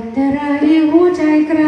ดอะไรหัวใจกระ